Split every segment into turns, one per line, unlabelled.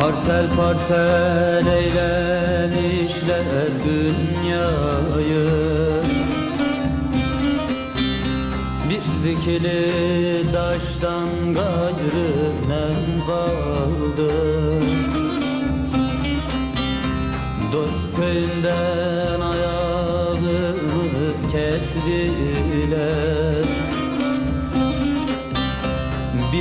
Parsel parsel eylemişler dünyayı. Bir dikili taştan gayrı nem kaldı Dost köyünden ayağımı kestiler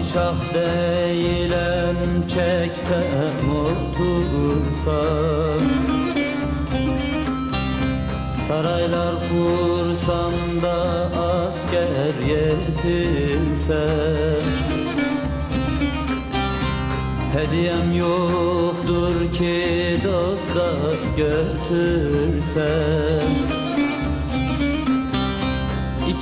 Padişah değilim çeksem otursam Saraylar kursam da asker yetirsem Hediyem yoktur ki dostlar götürsem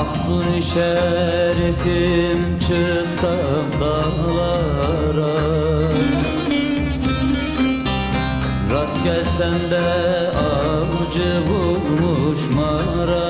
Mahzun şerifim çıksam dağlara. Rast gelsem de avcı vurmuş maralar